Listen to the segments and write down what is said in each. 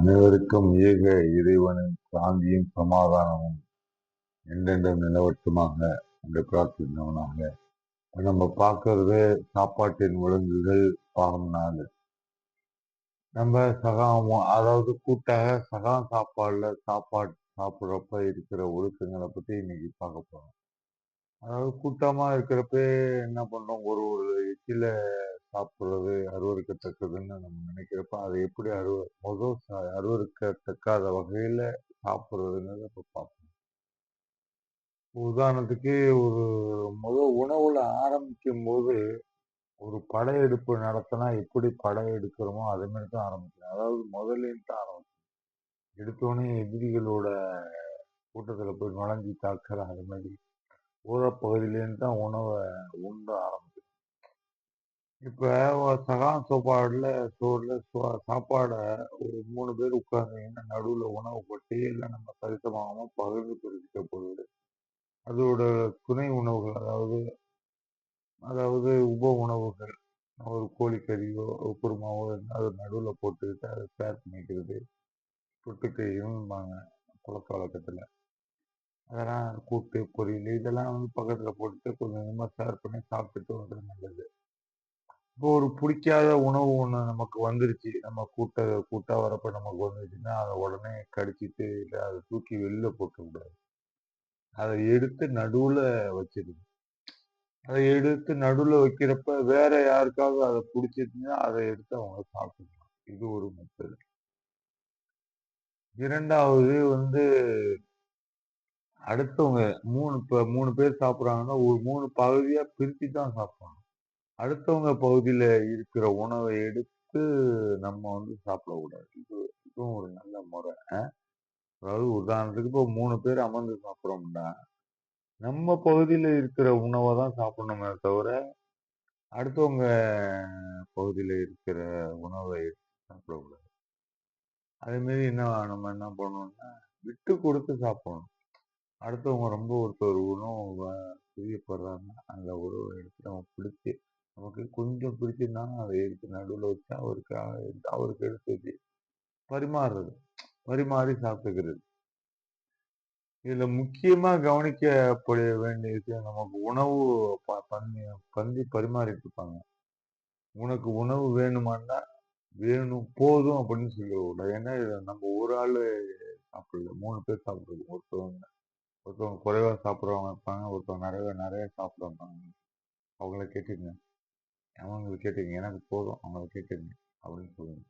அனைவருக்கும் ஏக இறைவனின் சாந்தியும் சமாதானமும் என்றென்றும் நிலவட்டுமாக என்று பிரார்த்தித்தவனாக இப்ப நம்ம பார்க்கறது சாப்பாட்டின் ஒழுங்குகள் பாகம் நாலு நம்ம சகாமும் அதாவது கூட்டாக சகா சாப்பாடுல சாப்பாடு சாப்பிட்றப்ப இருக்கிற ஒழுக்கங்களை பற்றி இன்னைக்கு பார்க்க போகிறோம் அதாவது கூட்டமாக இருக்கிறப்ப என்ன பண்ணுறோம் ஒரு ஒரு எச்சில சாப்பிடுறது அருவருக்கத்தக்கதுன்னு நம்ம நினைக்கிறப்ப அதை எப்படி அருவ முதல் ச- அருவருக்கத்தக்காத வகையில சாப்பிடுறதுங்கிறத இப்ப பார்ப்போம். உதாரணத்துக்கு ஒரு முதல் உணவுல ஆரம்பிக்கும் போது ஒரு படையெடுப்பு நடத்தினா எப்படி படையெடுக்கிறோமோ அதே மாதிரி தான் ஆரம்பிக்கணும். அதாவது முதல்லேருந்து தான் ஆரம்பிக்கணும். எடுத்தோடனே எதிரிகளோட கூட்டத்தில் போய் நுழைஞ்சி தாக்குற அது மாதிரி ஊரப்பகுதியிலேருந்து தான் உணவை உண்டு ஆரம்பிக்கும் இப்போ சகான் சோப்பாடில் சோறில் சோ- சாப்பாடை ஒரு மூணு பேர் உட்கார்ந்தீங்கன்னா நடுவில் உணவு போட்டு எல்லாம் நம்ம சரிசமாகமா பகிர்ந்து பிரிச்சுட்ட அதோட துணை உணவுகள் அதாவது அதாவது உப உணவுகள். ஒரு கோழிக்கறியோ குருமாவோ இருந்தா அது நடுவில் போட்டுக்கிட்டு அதை ஷேர் பண்ணிக்கிறது. தொட்டுக்க இருந்தாங்க பழக்க வழக்கத்தில். அதெல்லாம் கூட்டு பொரியல் இதெல்லாம் வந்து பக்கத்தில் போட்டுட்டு கொஞ்சம் கொஞ்சமாக ஷேர் பண்ணி சாப்பிட்டுட்டு வர்றது நல்லது. இப்போ ஒரு பிடிக்காத உணவு ஒண்ணு நமக்கு வந்துருச்சு. நம்ம கூட்ட கூட்டா வரப்ப நமக்கு வந்துருச்சுன்னா அதை உடனே கடிச்சிட்டு இல்ல அதை தூக்கி வெளில போட்டு கூடாது. அதை எடுத்து நடுவுல வச்சிருது அதை எடுத்து நடுவுல வைக்கிறப்ப வேற யாருக்காவது அதை பிடிச்சிருச்சுன்னா அதை எடுத்து அவங்க சாப்பிடலாம் இது ஒரு மெத்தட். இரண்டாவது வந்து அடுத்தவங்க மூணு இப்போ மூணு பேர் சாப்பிடுறாங்கன்னா ஒரு மூணு பகுதியா பிரித்து தான் சாப்பிடணும். அடுத்தவங்க பகுதியில் இருக்கிற உணவை எடுத்து நம்ம வந்து சாப்பிடக்கூடாது. இது இதுவும் ஒரு நல்ல முறை. அதாவது உதாரணத்துக்கு இப்போ மூணு பேர் அமர்ந்து சாப்பிட்றோம்னா நம்ம பகுதியில் இருக்கிற உணவை தான் சாப்பிடணுமே தவிர அடுத்தவங்க பகுதியில் இருக்கிற உணவை எடுத்து சாப்பிடக்கூடாது. அதேமாரி என்ன நம்ம என்ன பண்ணணும்னா விட்டு கொடுத்து சாப்பிடணும். அடுத்தவங்க ரொம்ப ஒருத்தர் உணவு வ- பிரியப்படுறாங்கன்னா அந்த உணவை எடுத்து நம்ம பிடிச்சி நமக்கு கொஞ்சம் பிடிச்சிருந்தாலும் அதை எடுத்து நடுவில் வச்சு அவருக்கு அவருக்கு எடுத்து வச்சு பரிமாறுறது. பரிமாறி சாப்பிட்டுக்கிறது. இதில் முக்கியமாக கவனிக்கப்பட வேண்டிய விஷயம் நமக்கு உணவு ப- பந்தி பந்தி பரிமாறிட்டு இருப்பாங்க. உனக்கு உணவு வேணுமான்னா வேணும் போதும் அப்படின்னு சொல்லக்கூடாது ஏன்னா இதில் நம்ம ஒரு ஆள் சாப்பிடல. மூணு பேர் சாப்பிடுறது. ஒருத்தவங்க ஒருத்தவங்க குறைவாக சாப்பிட்றவங்க இருப்பாங்க. ஒருத்தவங்க நிறைய நிறைய சாப்பிடுவாங்க அவங்கள கேட்டுங்க அவங்களை கேட்டுக்கங்க. எனக்கு போதும். அவங்கள கேட்டுங்க அப்படின்னு சொல்லுங்க.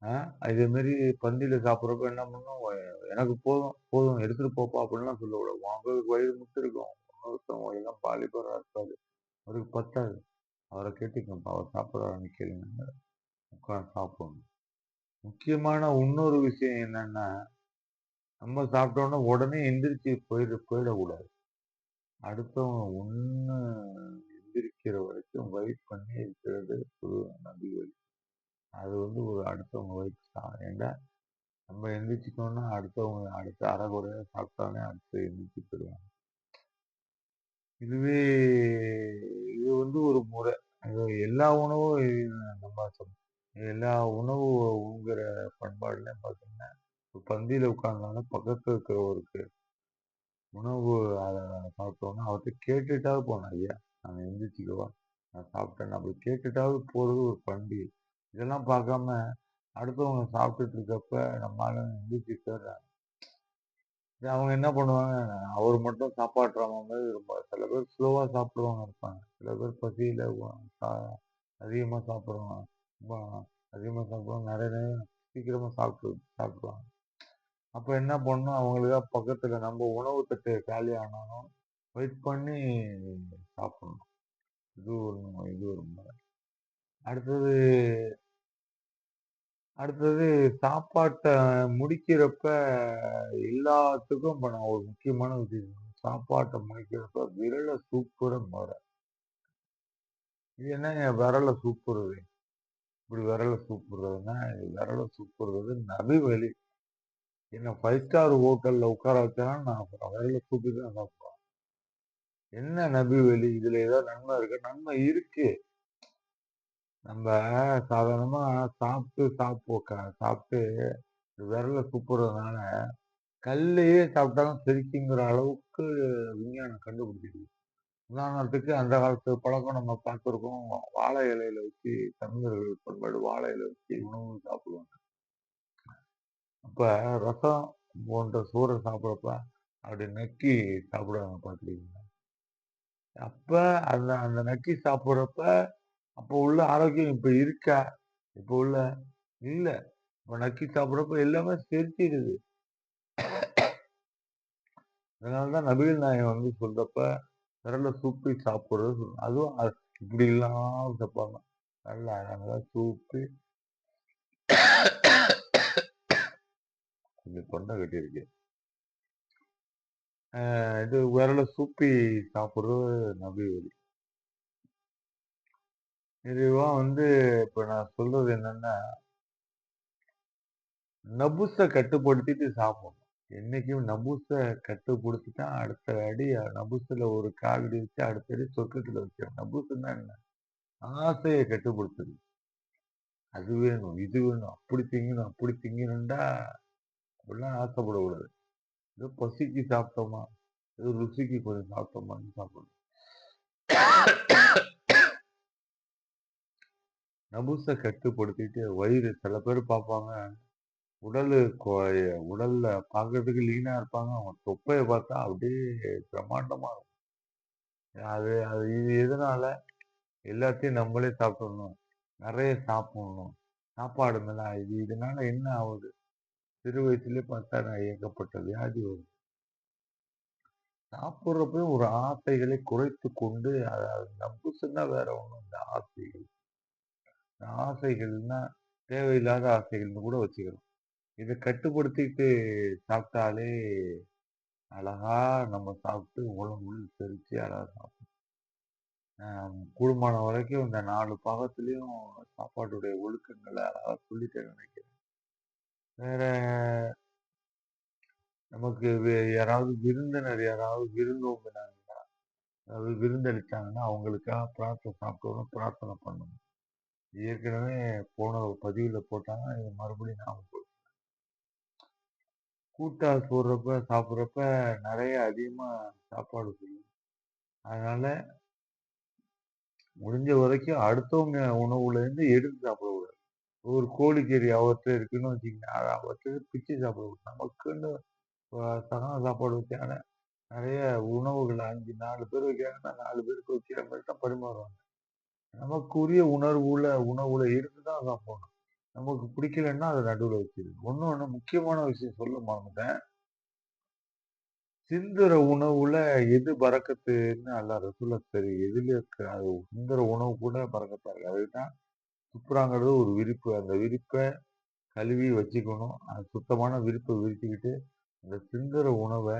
ஆஹ் இதே மாதிரி பந்தியில சாப்பிட்றப்ப என்ன பண்ணும்? எனக்கு போதும். போதும். எடுத்துட்டு போப்பா அப்படின்லாம் சொல்லக்கூடாது உங்களுக்கு வயிறு முட்டு இருக்கும் இன்னொருத்தவங்க எல்லாம் பாலிபரா இருக்காது. அவருக்கு பத்தாது. அவரை கேட்டுக்கோப்பா. அவர் சாப்பிட்றாருன்னு கேளுங்க. உட்காந்து சாப்பிடணும் முக்கியமான இன்னொரு விஷயம் என்னன்னா நம்ம சாப்பிட்டோன்னா உடனே எந்திரிச்சு போயிட போயிடக்கூடாது. அடுத்தவங்க ஒன்று எந்திரிக்கிற வரைக்கும் வெயிட் பண்ணி இருக்கிறது ஒரு நம்பி வழி அது வந்து ஒரு அடுத்தவங்க வெயிட் தான். ஏன்னா நம்ம எந்திரிச்சிட்டோம்னா அடுத்தவங்க அடுத்த அறகுறையாக சாப்பிட்டாலே அடுத்து எந்திரிச்சு போயிடுவாங்க. இதுவே இது வந்து ஒரு முறை. எல்லா உணவும் நம்ம சொல்- எல்லா உணவு உங்கிற பண்பாடுலையும் பார்த்தீங்கன்னா ஒரு பந்தியில உட்கார்ந்தாலும் பக்கத்துல இருக்கிறவருக்கு உணவு அதை பார்த்தோன்னா அவர்கிட்ட கேட்டுட்டாவது போனோம் ஐயா நாங்கள் எந்திரிச்சுக்கவா நான் சாப்பிட்டேன். நம்ம கேட்டுட்டாவது போகிறது ஒரு பண்டிகை இதெல்லாம் பார்க்காம அடுத்தவங்க சாப்பிட்டுட்டு இருக்கப்ப நம்மளால எந்திரிச்சு போயிடுறாங்க அவங்க என்ன பண்ணுவாங்க? அவர் மட்டும் சாப்பாடுறாம மாதிரி ரொம்ப சில பேர் ஸ்லோவாக சாப்பிடுவாங்க இருப்பாங்க. சில பேர் பசியில் அதிகமாக சா- சாப்பிடுவாங்க. ரொம்ப அதிகமாக சாப்பிடுவாங்க. நிறைய நேரம் சீக்கிரமாக சாப்பிட்டு சாப்பிடுவாங்க. அப்போ என்ன பண்ணணும் அவங்களுக்காக பக்கத்தில் நம்ம உணவு தட்டு காலி ஆனாலும் வெயிட் பண்ணி சாப்பிடணும். இது ஒரு இது ஒரு முறை. அடுத்தது அடுத்தது சாப்பாட்டை முடிக்கிறப்ப எல்லாத்துக்கும் இப்போ நான் ஒரு முக்கியமான விஷயம் சாப்பாட்டை முடிக்கிறப்ப விரலை சூப்புற முறை. இது என்னங்க விரலை சூப்புறது இப்படி விரலை சூப்புறதுன்னா இது விரலை சூப்புறது நபி வழி என்ன ஃபைவ் ஸ்டார் ஹோட்டலில் உட்கார வச்சாலும் நான் விரலை சூப்பி தான் சாப்பிடுவேன். என்ன நபி வழி இதுல ஏதோ நன்மை இருக்கு நன்மை இருக்கு நம்ம சாதாரணமா சாப்பிட்டு சாப்பிட்டு சாப்பிட்டு விரல துப்புறதுனால, கல்லையே சாப்பிட்டாலும் செரிக்குங்கிற அளவுக்கு விஞ்ஞானம் கண்டுபிடிச்சிருக்கு. உதாரணத்துக்கு அந்த காலத்து பழக்கம் நம்ம பார்த்துருக்கோம். வாழை இலையில வச்சு தமிழர்கள் பண்பாடு வாழை இலை வச்சு உணவு சாப்பிடுவாங்க. அப்ப ரசம் போன்ற சோறை சாப்பிட்றப்ப அப்படி நக்கி சாப்பிடுவாங்க பார்த்துருக்கீங்களா? அப்ப அந்த அந்த நக்கி சாப்பிட்றப்ப அப்போ உள்ள ஆரோக்கியம் இப்ப இருக்கா? இப்ப உள்ள இல்ல. இப்ப நக்கி சாப்பிட்றப்ப எல்லாமே செரிச்சிடுது. அதனால தான் நபிகள் நாயகம் வந்து சொல்றப்ப, விரல சூப்பி சாப்பிடுறது அதுவும் இப்படி இல்லாமல் சாப்பாங்க நல்லா அழகா சூப்பி கொஞ்சம் தொண்டை கட்டியிருக்கு. இது விரல சூப்பி சாப்பிட்றது நபி வழி. இதுவா வந்து இப்ப நான் சொல்றது என்னன்னா நபுசை கட்டுப்படுத்திட்டு சாப்பிடணும். என்னைக்கும் நபுசை கட்டுப்படுத்திட்டா அடுத்த அடி நபுஸ்ல ஒரு காவிரி வச்சு அடுத்த அடி சொர்க்கத்துல வைக்கணும். நபுசுன்னா என்ன? ஆசையை கட்டுப்படுத்துது. அது வேணும், இது வேணும், அப்படி திங்கணும், அப்படி திங்கணும்டா அப்படிலாம் ஆசைப்படக்கூடாது. ஏதோ பசிக்கு சாப்பிட்டோமா, ஏதோ ருசிக்கு கொஞ்சம் சாப்பிட்டோமான்னு சாப்பிடணும். நபுசை கட்டுப்படுத்திட்டு வயிறு சில பேர் பார்ப்பாங்க, உடலு கொ உடல்ல பார்க்கறதுக்கு லீனா இருப்பாங்க. அவங்க தொப்பையை பார்த்தா அப்படியே பிரம்மாண்டமா இருக்கும். அது அது இது எதனால? எல்லாத்தையும் நம்மளே சாப்பிடணும் நிறைய சாப்பிடணும். சாப்பாடு மேல இது இதனால என்ன ஆகுது? சிறு வயசுலயே பார்த்தா நான் ஏகப்பட்ட வியாதி வரும் சாப்பிட்றப்ப ஒரு ஆசைகளை குறைத்து கொண்டு அதாவது நபுசுன்னா வேற ஒண்ணும் இந்த ஆசைகள். இந்த ஆசைகள்னா தேவையில்லாத ஆசைகள்னு கூட வச்சுக்கிறோம். இதை கட்டுப்படுத்திட்டு சாப்பிட்டாலே அழகா நம்ம சாப்பிட்டு உடம்புல செரிச்சு அழகா சாப்பிடும். கூடுமான வரைக்கும் இந்த நாலு பாகத்திலையும் சாப்பாட்டுடைய ஒழுக்கங்களை அழகா சொல்லிட்டேன்னு நினைக்கிறேன். வேற நமக்கு யாராவது விருந்தினர் யாராவது விருந்தோம்பினாங்கன்னா, அதாவது விருந்தளித்தாங்கன்னா அவங்களுக்காக பிரார்த்தனை சாப்பிட்டோம் பிரார்த்தனை பண்ணணும். ஏற்கனவே போன பதிவில் போட்டாங்க. இது மறுபடியும் ஞாபகப்படுத்துறேன். கூட்டா போடுறப்ப, சாப்பிட்றப்ப நிறைய அதிகமாக சாப்பாடு செய்யும். அதனால் முடிஞ்ச வரைக்கும் அடுத்தவங்க உணவுலேருந்து எடுத்து சாப்பிடக்கூடாது. ஒரு கோழிக்கறி அவர்ட்ட இருக்குன்னு வச்சுக்கங்க. அதை அவர்ட்ட பிச்சு சாப்பிடக்கூடாது. நமக்குன்னு அ சகன சாப்பாடு வச்சான நிறைய உணவுகள் 5 4 பேர் வைக்கிறாங்கன்னா, நாலு பேருக்கு வைக்கிற மாதிரி தான் பரிமாறுவாங்க. நமக்குரிய உணர்வுல உணவுல இருந்து தான் சாப்பிடணும். நமக்கு பிடிக்கலன்னா அதை நடுவில் நடுவுல ஒன்று ஒன்று முக்கியமான விஷயம் சொல்ல மறந்துட்டேன். சிந்துற உணவுல எது பறக்கத்துன்னு அல்ல ரசூலுல்லாஹ் தெரியும் எதுல இருக்கு அது சிந்துற உணவு கூட பரக்கத்தா இருக்கு. அதுதான் துப்புறாங்கிறது ஒரு விரிப்பு. அந்த விரிப்பை கழுவி வச்சுக்கணும். அது சுத்தமான விரிப்பை விரிச்சுக்கிட்டு, அந்த சிந்துற உணவை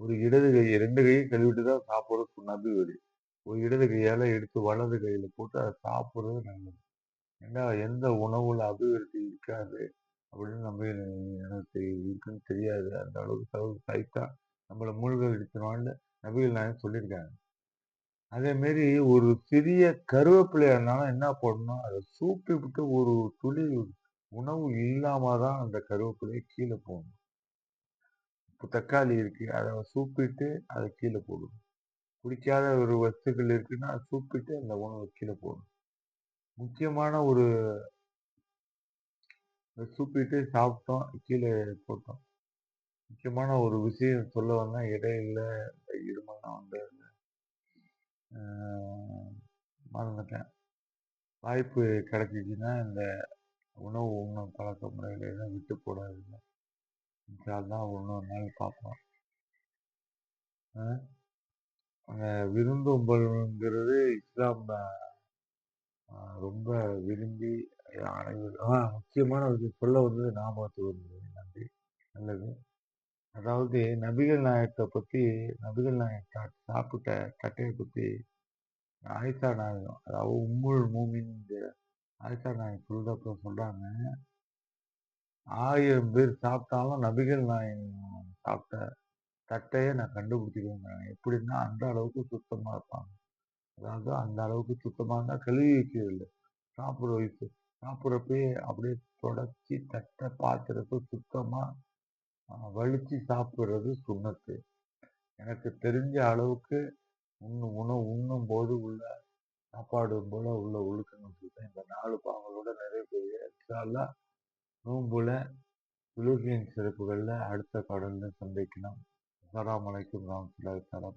ஒரு இடது கை ரெண்டு கையை கழுவிட்டு தான் சாப்பிட்றது நபி வழி. ஒரு இடது கையால் எடுத்து வலது கையில் போட்டு அதை சாப்பிட்றது நல்லது. ஏன்னா எந்த உணவுல அபிவிருத்தி இருக்காது. அப்படின்னு நம்ம எனக்கு இருக்குன்னு தெரியாது. அந்த அளவுக்கு சவு சைத்தா நம்மளை மூழ்க அடிச்சுருவான்னு நபிகள் நாயகம் சொல்லியிருக்காங்க. அதே மாரி ஒரு சிறிய கருவேப்பிலையா இருந்தாலும் என்ன பண்ணணும், அதை சூப்பி விட்டு ஒரு துளி உணவு இல்லாம தான் அந்த கருவேப்பிலையை கீழே போடணும். இப்போ தக்காளி இருக்கு. அதை சூப்பிட்டு அதை கீழே போடணும். பிடிக்காத ஒரு வஸ்துக்கள் இருக்குன்னா, அதை சூப்பிட்டு அந்த உணவை கீழே போடணும். முக்கியமான ஒரு சூப்பிட்டு சாப்பிட்டோம். கீழே போட்டோம். முக்கியமான ஒரு விஷயம் சொல்ல வந்தேன். இடையில இந்த வந்து மறந்துட்டேன். வாய்ப்பு கிடைச்சிச்சுன்னா, இந்த உணவு உண்ணும் பழக்க முறையில் எல்லாம் விட்டு போடாதுங்க இன்ஷா ஒன்று இன்னொரு நாள் பார்ப்போம். அந்த விருந்தோம்பல்ங்கிறது இஸ்லாம் ரொம்ப விரும்பி அனைவரும் முக்கியமான விஷயம் சொல்ல வந்தது ஞாபகத்துக்கு வந்தது. நன்றி. நல்லது. அதாவது நபிகள் நாயகத்தை பத்தி நபிகள் நாயகம் சாப்பிட்ட தட்டையை பத்தி ஆயிஷா நாயகம் அதாவது உம்முள் மூமின்ங்கிற ஆயிஷா நாயகம் சொல்றப்ப சொல்றாங்க. ஆயிரம் பேர் சாப்பிட்டாலும் நபிகள் நாயகம் சாப்பிட்ட தட்டையை நான் கண்டுபிடிச்சிருவேன் எப்படின்னா, அந்த அளவுக்கு சுத்தமா இருப்பாங்க. அதாவது அந்த அளவுக்கு சுத்தமா இருந்தா கழுவி வைக்கிறதில்ல. சாப்பிட்ற வயசு சாப்பிட்றப்பயே அப்படியே தொடச்சி தட்டை பாத்திரத்தை சுத்தமா வலிச்சு சாப்பிட்றது சாப்பிடுறது எனக்கு தெரிஞ்ச அளவுக்கு உண்ணும் உணவு உண்ணும்போது உள்ள சாப்பாடு போல உள்ள ஒழுக்கங்கள் சொல்றேன். இந்த நாலு பாவங்களோட நிறைய பெறுகிறேன். நோம்புல அல்லாஹ் சிறப்புகளில் அடுத்த கடலில் சந்திக்கலாம். அஸ்ஸலாமு அலைக்கும் வரஹ்மத்துல்லாஹி தஆலா